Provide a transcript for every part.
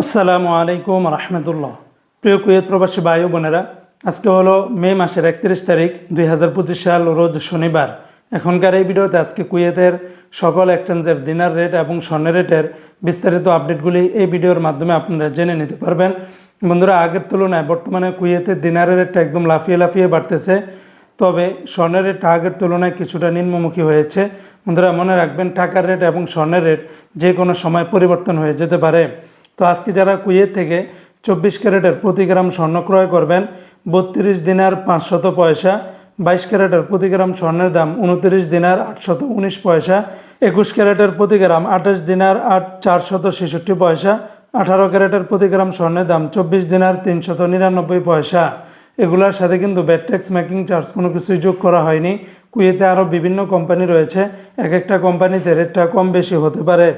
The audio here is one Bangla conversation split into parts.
আসসালামু আলাইকুম রহমতুল্লাহ। প্রিয় কুয়েত প্রবাসী ভাই বোনেরা, আজকে হলো মে মাসের একত্রিশ তারিখ, দুই হাজার পঁচিশ সাল, রোজ শনিবার। এখনকার এই ভিডিওতে আজকে কুয়েতের সকল এক্সচেঞ্জের দিনার রেট এবং স্বর্ণের রেটের বিস্তারিত আপডেটগুলি এই ভিডিওর মাধ্যমে আপনারা জেনে নিতে পারবেন। বন্ধুরা, আগের তুলনায় বর্তমানে কুয়েতের দিনারের রেটটা একদম লাফিয়ে লাফিয়ে বাড়তেছে। তবে স্বর্ণের রেট আগের তুলনায় কিছুটা নিম্নমুখী হয়েছে। বন্ধুরা, মনে রাখবেন, টাকার রেট এবং স্বর্ণের রেট যে কোনো সময় পরিবর্তন হয়ে যেতে পারে। তো আজকে যারা কুয়েত থেকে চব্বিশ ক্যারেটের প্রতি গ্রাম স্বর্ণ ক্রয় করবেন, বত্রিশ দিনার পাঁচশত পয়সা, বাইশ ক্যারেটের প্রতি গ্রাম স্বর্ণের দাম উনত্রিশ দিনার আটশত উনিশ পয়সা, একুশ ক্যারেটের প্রতি গ্রাম আঠাশ দিনার আট চারশত ছেষট্টি পয়সা, আঠারো ক্যারেটের প্রতি গ্রাম স্বর্ণের দাম চব্বিশ দিনার তিনশত নিরানব্বই পয়সা। এগুলোর সাথে কিন্তু ব্যাট মেকিং চার্জ কোনো কিছুই যোগ করা হয়নি। কুয়েতে আরও বিভিন্ন কোম্পানি রয়েছে, এক একটা কোম্পানিতে রেটটা কম বেশি হতে পারে।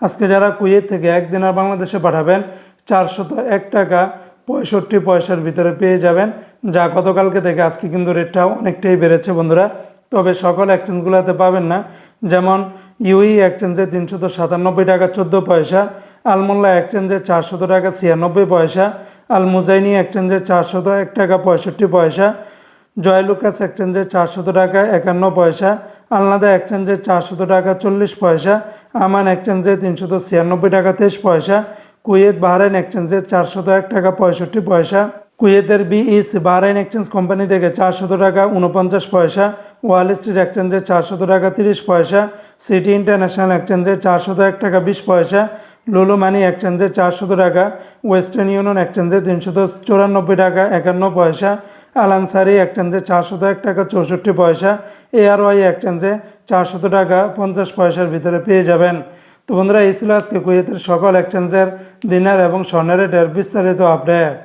আজকে যারা কুয়েত থেকে একদিন আর বাংলাদেশে পাঠাবেন, চারশত এক টাকা পঁয়ষট্টি পয়সার ভিতরে পেয়ে যাবেন, যা গতকালকে থেকে আজকে কিন্তু রেটটা অনেকটাই বেড়েছে বন্ধুরা। তবে সকল এক্সচেঞ্জগুলোতে পাবেন না, যেমন ইউই এক্সচেঞ্জে তিনশত সাতানব্বই টাকা চোদ্দ পয়সা, আলমোল্লা এক্সচেঞ্জে চারশত টাকা ছিয়ানব্বই পয়সা আল মুজাইনি এক্সচেঞ্জে চারশত এক টাকা পঁয়ষট্টি পয়সা, জয়লুকাস এক্সচেঞ্জে চারশত টাকা একান্ন পয়সা আলনাদা এক্সচেঞ্জে চারশত টাকা চল্লিশ পয়সা, আমান এক্সচেঞ্জে তিনশত ছিয়ানব্বই টাকা তেইশ পয়সা, কুয়েত বাহরাইন এক্সচেঞ্জে চারশত এক টাকা পঁয়ষট্টি পয়সা, কুয়েতের বিইস বাহরাইন এক্সচেঞ্জ কোম্পানি থেকে চারশত টাকা উনপঞ্চাশ পয়সা, ওয়াল স্ট্রিট এক্সচেঞ্জে চারশত টাকা তিরিশ পয়সা, সিটি ইন্টারন্যাশনাল এক্সচেঞ্জে চারশত এক টাকা বিশ পয়সা, লুলু মানি এক্সচেঞ্জে চারশত টাকা, ওয়েস্টার্ন ইউনিয়ন এক্সচেঞ্জে তিনশত চুরানব্বই টাকা একান্ন পয়সা আলানসারি একচেঞ্জে চারশত এক টাকা চৌষট্টি পয়সা, এআরওয়াই একচেঞ্জে চারশত টাকা পঞ্চাশ পয়সার ভিতরে পেয়ে যাবেন। তো বন্ধুরা, এই ছিল আজকে কুয়েতের সকল এক্সচেঞ্জের, দিনার এবং স্বর্ণের রেটের বিস্তারিত আপডেট।